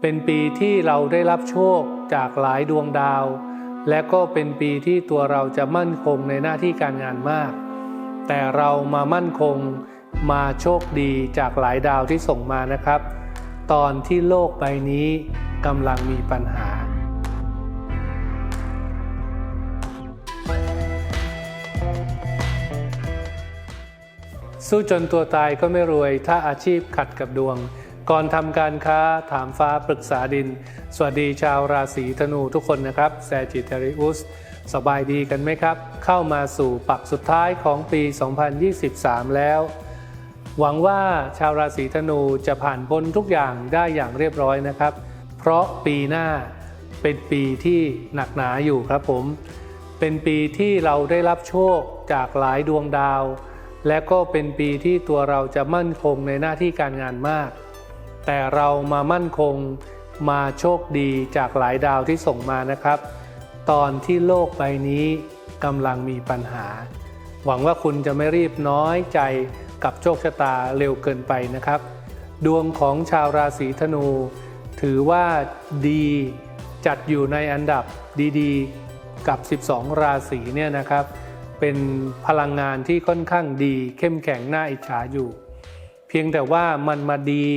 เป็นปีที่เราได้รับโชคจากหลายดวงดาว และก็เป็นปีที่ตัวเราจะมั่นคงในหน้าที่การงานมาก แต่เรามามั่นคงมาโชคดีจากหลายดาวที่ส่งมานะครับ ตอนที่โลกใบนี้กำลังมีปัญหา สู้จนตัวตายก็ไม่รวยถ้าอาชีพขัดกับดวง ก่อนทำการค้าถามฟ้าปรึกษาดิน สวัสดีชาวราศีธนูทุกคนนะครับแซจิเตริอุสสบายดีกันไหมครับ เข้ามาสู่ปักสุดท้ายของปี 2023 แล้ว หวังว่าชาวราศีธนูจะผ่านพ้นทุกอย่างได้อย่างเรียบร้อยนะครับ เพราะปีหน้าเป็นปีที่หนักหนาอยู่ครับผม เป็นปีที่เราได้รับโชคจากหลายดวงดาว และก็เป็นปีที่ตัวเราจะมั่นคงในหน้าที่การงานมาก แต่เรามามั่นคงมาโชคดีจากหลายดาวที่ส่งมานะครับ ตอนที่โลกใบนี้กำลังมีปัญหา หวังว่าคุณจะไม่รีบน้อยใจกับโชคชะตาเร็วเกินไปนะครับ ดวงของชาวราศีธนู ถือว่าดีจัดอยู่ในอันดับดีๆ กับ 12 ราศีเนี่ยนะครับ เป็นพลังงานที่ค่อนข้างดี เข้มแข็งน่าอิจฉาอยู่ เพียงแต่ว่ามันมาดี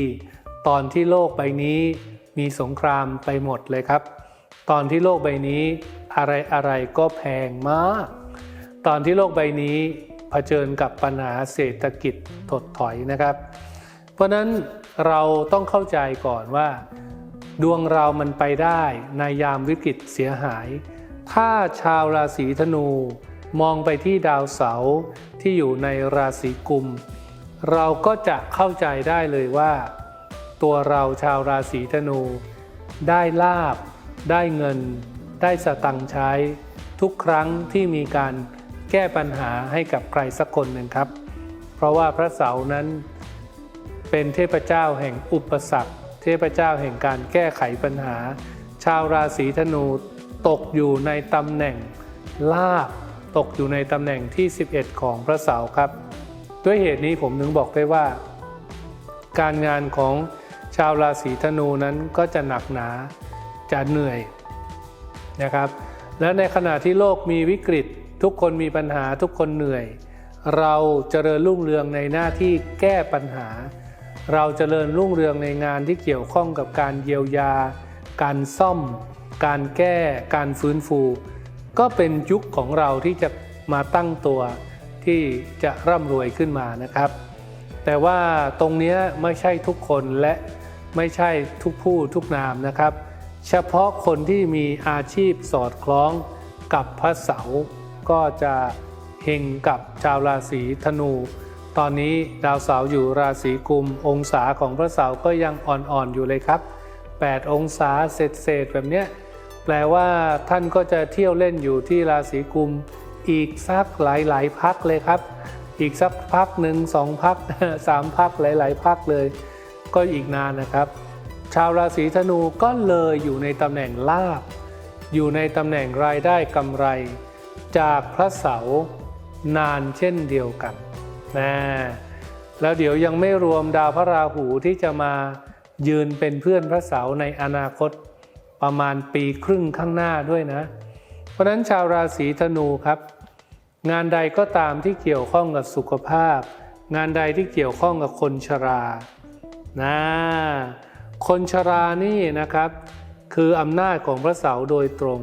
ตอนที่โลกใบนี้มีสงครามไปหมดเลยครับ ตอนที่โลกใบนี้อะไรอะไรก็แพงมาก ตอนที่โลกใบนี้เผชิญกับปัญหาเศรษฐกิจถดถอยนะครับ เพราะนั้นเราต้องเข้าใจก่อนว่า ดวงเรามันไปได้ในยามวิกฤตเสียหาย ถ้าชาวราศีธนูมองไปที่ดาวเสาร์ที่อยู่ในราศีกุม เราก็จะเข้าใจได้เลยว่า ตัวเราชาวราศีธนู ได้ลาบ ได้เงิน ได้สตังค์ใช้ ทุกครั้งที่มีการแก้ปัญหาให้กับใครสักคนหนึ่งครับ เพราะว่าพระเสาร์นั้น เป็นเทพเจ้าแห่งอุปสรรค เทพเจ้าแห่งการแก้ไขปัญหา ชาวราศีธนูตกอยู่ในตำแหน่งลาบตกอยู่ในตำแหน่งที่ 11 ของพระเสาร์ครับ ด้วยเหตุนี้ผมถึงบอกได้ว่า การงานของ ชาวราศีธนูนั้นก็จะหนักหนาจะเหนื่อยนะครับ และในขณะที่โลกมีวิกฤต ทุกคนมีปัญหาทุกคนเหนื่อย เราเจริญรุ่งเรืองในหน้าที่แก้ปัญหา เราเจริญรุ่งเรืองในงานที่เกี่ยวข้องกับการเยียวยา การซ่อม การแก้ การฟื้นฟู ก็เป็นยุคของเราที่จะมาตั้งตัวที่จะร่ำรวยขึ้นมานะครับ แต่ว่าตรงนี้ไม่ใช่ทุกคนและ ไม่ใช่ทุกผู้ทุกนามนะครับ เฉพาะคนที่มีอาชีพสอดคล้องกับพระเสาร์ก็จะเฮงกับชาวราศีธนู ตอนนี้ดาวเสาร์อยู่ราศีกุม องศาของพระเสาร์ก็ยังอ่อนๆอยู่เลยครับ 8 องศาเศษๆแบบเนี้ยแปลว่าท่านก็จะเที่ยวเล่นอยู่ที่ราศีกุม อีกสักหลายๆพักเลยครับ อีกสักพักหนึ่งสองพักสามพักหลาย ๆ พักเลย ก็อีกนานนะครับ ชาวราศีธนูก็เลยอยู่ในตำแหน่งลาบ อยู่ในตำแหน่งรายได้กำไร จากพระเสาร์นานเช่นเดียวกันนะแล้วเดี๋ยวยังไม่รวมดาวพระราหูที่จะมายืนเป็นเพื่อนพระเสาร์ในอนาคตประมาณปีครึ่งข้างหน้าด้วยนะ เพราะฉะนั้นชาวราศีธนูครับ งานใดก็ตามที่เกี่ยวข้องกับสุขภาพ งานใดที่เกี่ยวข้องกับคนชรา นะคนชรานี่นะครับ คืออำนาจของพระเสาร์โดยตรง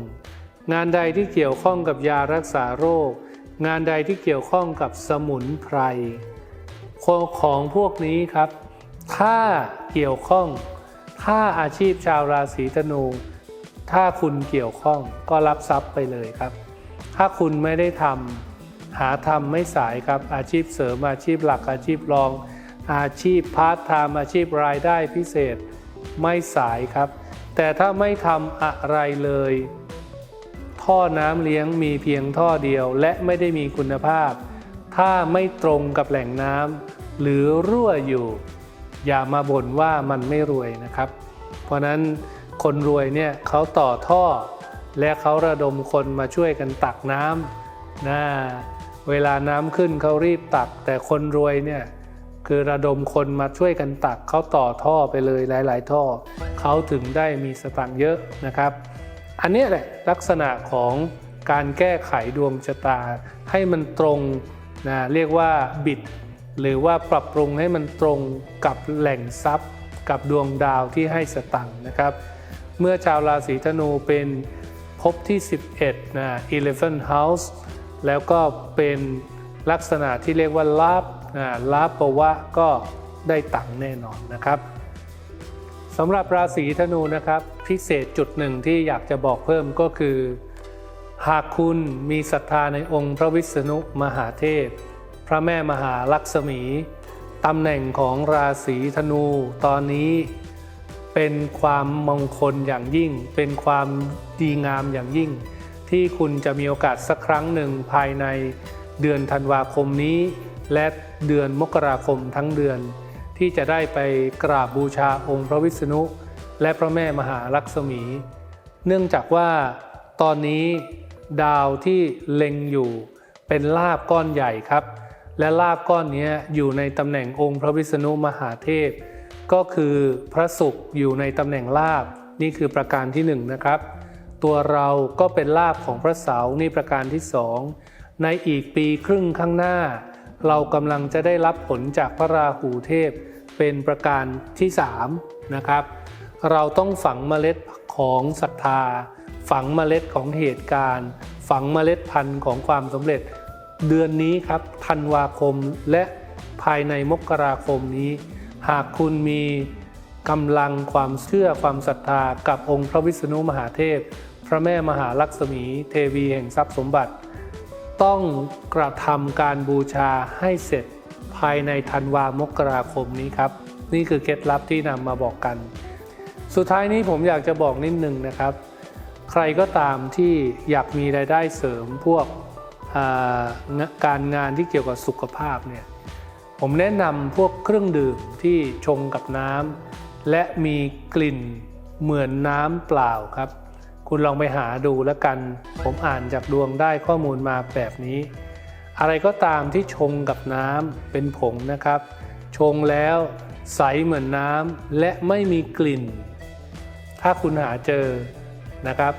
งานใดที่เกี่ยวข้องกับยารักษาโรค งานใดที่เกี่ยวข้องกับสมุนไพรของพวกนี้ครับ ถ้าเกี่ยวข้อง ถ้าอาชีพชาวราศีธนู ถ้าคุณเกี่ยวข้องก็รับทรัพย์ไปเลยครับ ถ้าคุณไม่ได้ทำหาทำไม่สายครับอาชีพเสริมอาชีพหลักอาชีพรอง อาชีพพาร์ทไทม์อาชีพรายได้พิเศษไม่สายครับ แต่ถ้าไม่ทำอะไรเลย ท่อน้ำเลี้ยงมีเพียงท่อเดียวและไม่ได้มีคุณภาพ ถ้าไม่ตรงกับแหล่งน้ำหรือรั่วอยู่ อย่ามาบ่นว่ามันไม่รวยนะครับ เพราะนั้นคนรวยเนี่ยเขาต่อท่อ และเขาระดมคนมาช่วยกันตักน้ำนะเวลาน้ำขึ้นเขารีบตัก แต่คนรวยเนี่ย คือระดมคนมาช่วยกันตักเขาต่อท่อไปเลยหลาย ๆ ท่อเขาถึงได้มีสตังค์เยอะนะครับ อันนี้แหละลักษณะของการแก้ไขดวงชะตา ให้มันตรงนะเรียกว่าบิด หรือว่าปรับปรุงให้มันตรงกับแหล่งทรัพย์ กับดวงดาวที่ให้สตังค์นะครับ เมื่อชาวราศีธนูเป็นภพที่ 11นะ11 house แล้วก็เป็นลักษณะที่เรียกว่าลาบ ลาปวะก็ได้ตังค์แน่นอนนะครับสำหรับราศีธนูนะครับ พิเศษจุดหนึ่งที่อยากจะบอกเพิ่มก็คือ หากคุณมีศรัทธาในองค์พระวิษณุมหาเทพ พระแม่มหาลักษมีตำแหน่งของราศีธนูตอนนี้เป็นความมงคลอย่างยิ่ง เป็นความดีงามอย่างยิ่ง ที่คุณจะมีโอกาสสักครั้งหนึ่งภายในเดือนธันวาคมนี้ และเดือนมกราคมทั้งเดือน ที่จะได้ไปกราบบูชาองค์พระวิษณุ และพระแม่มหาลักษมี เนื่องจากว่าตอนนี้ดาวที่เล็งอยู่เป็นลาบก้อนใหญ่ครับ และลาบก้อนนี้อยู่ในตำแหน่งองค์พระวิษณุมหาเทพ ก็คือพระศุกร์อยู่ในตำแหน่งลาบนี่คือประการที่หนึ่งนะครับตัวเราก็เป็นลาบของพระเสาร์นี่ประการที่สองในอีกปีครึ่งข้างหน้า เรากำลังจะได้รับผลจากพระราหูเทพเป็นประการที่สามนะครับ เราต้องฝังเมล็ดของศรัทธา ฝังเมล็ดของเหตุการณ์ ฝังเมล็ดพันธุ์ของความสำเร็จ เดือนนี้ครับธันวาคมและภายในมกราคมนี้ หากคุณมีกำลังความเชื่อความศรัทธากับองค์พระวิษณุมหาเทพ พระแม่มหาลักษมี เทวีแห่งทรัพย์สมบัติ ต้องกระทำการบูชาให้เสร็จภายในธันวามกราคมนี้ครับ นี่คือเคล็ดลับที่นำมาบอกกัน สุดท้ายนี้ผมอยากจะบอกนิดนึงนะครับ ใครก็ตามที่อยากมีรายได้เสริมพวกการงานที่เกี่ยวกับสุขภาพเนี่ยผมแนะนำพวกเครื่องดื่มที่ชงกับน้ำและมีกลิ่นเหมือนน้ำเปล่าครับ คุณลองไปหาดูแล้วกัน ผมอ่านจากดวงได้ข้อมูลมาแบบนี้ อะไรก็ตามที่ชงกับน้ำเป็นผงนะครับ ชงแล้วใสเหมือนน้ำและไม่มีกลิ่น ถ้าคุณหาเจอนะครับ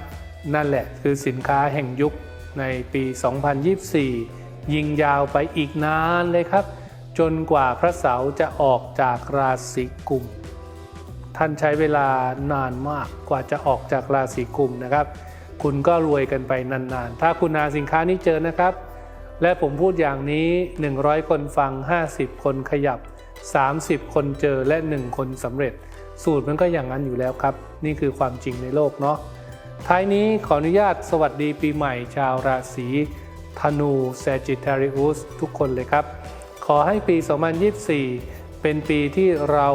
นั่นแหละคือสินค้าแห่งยุคในปี 2024 ยิงยาวไปอีกนานเลยครับ จนกว่าพระเสาร์จะออกจากราศีกุม ท่านใช้เวลานานมากกว่าจะออกจากราศีกุมนะครับ คุณก็รวยกันไปนานๆ ถ้าคุณหาสินค้านี้เจอนะครับ และผมพูดอย่างนี้ 100 คนฟัง 50 คนขยับ 30 คนเจอและ 1 คนสำเร็จ สูตรมันก็อย่างนั้นอยู่แล้วครับ นี่คือความจริงในโลกเนาะท้ายนี้ขออนุญาตสวัสดีปีใหม่ชาวราศีธนูแซจิทาริอุสทุกคนเลยครับ ขอให้ปี 2024 เป็นปีที่เรา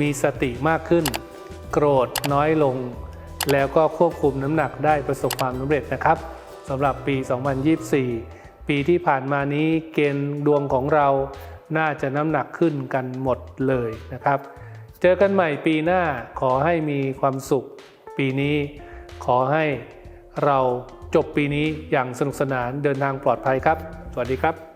มีสติมากขึ้น โกรธน้อยลง แล้วก็ควบคุมน้ำหนักได้ประสบความสำเร็จนะครับสำหรับปี 2024 ปีที่ผ่านมานี้เกณฑ์ดวงของเราน่าจะน้ำหนักขึ้นกันหมดเลยนะครับ เจอกันใหม่ปีหน้าขอให้มีความสุข ปีนี้ขอให้เราจบปีนี้อย่างสนุกสนานเดินทางปลอดภัยครับ สวัสดีครับ